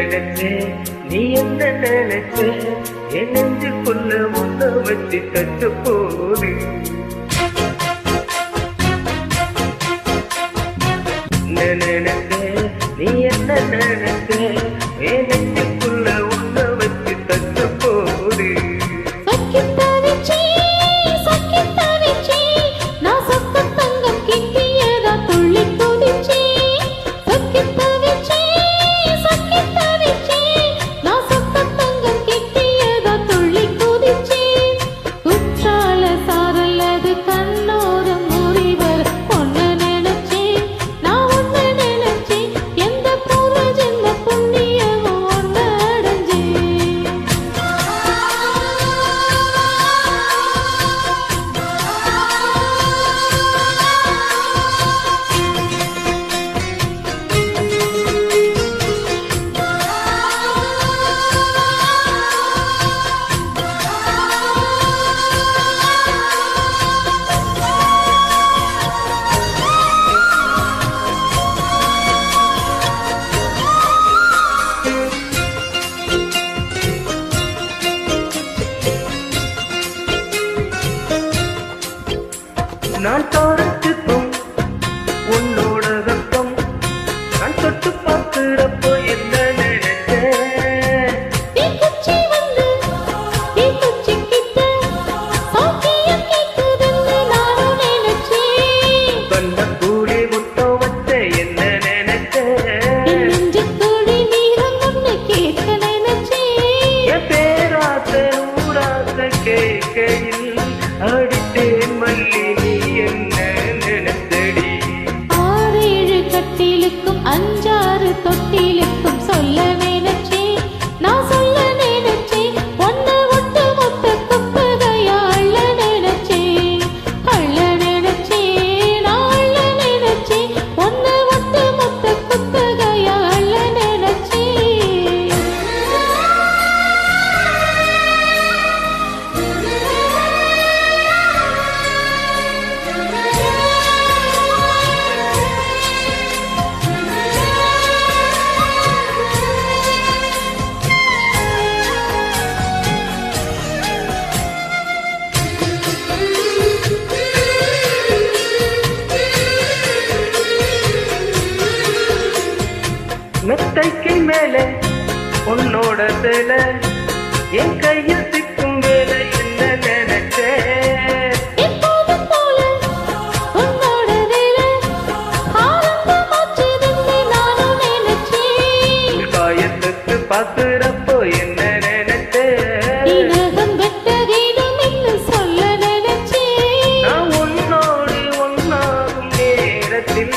நினைச்சு நீ என்ன நினைச்சு? என் நெஞ்சுக்குள்ள முன்ன வச்சு தட்டு போடு. நினைச்ச நீ என்ன நினைச்ச? என் நெஞ்சுக்குள்ள உன்ன வச்சு தட்டு போடு. நாள் தோறும் மெத்தைக்கு மேலே உன்னோட வேலை. என் கையில் சிக்கும் வேலை என்ன நினைச்சே? காயத்துக்கு பாக்குறப்போ என்ன நினைச்சே? சொல்ல நினைச்சே நான் உன்னோடு ஒன்னாகும் நேரத்தில்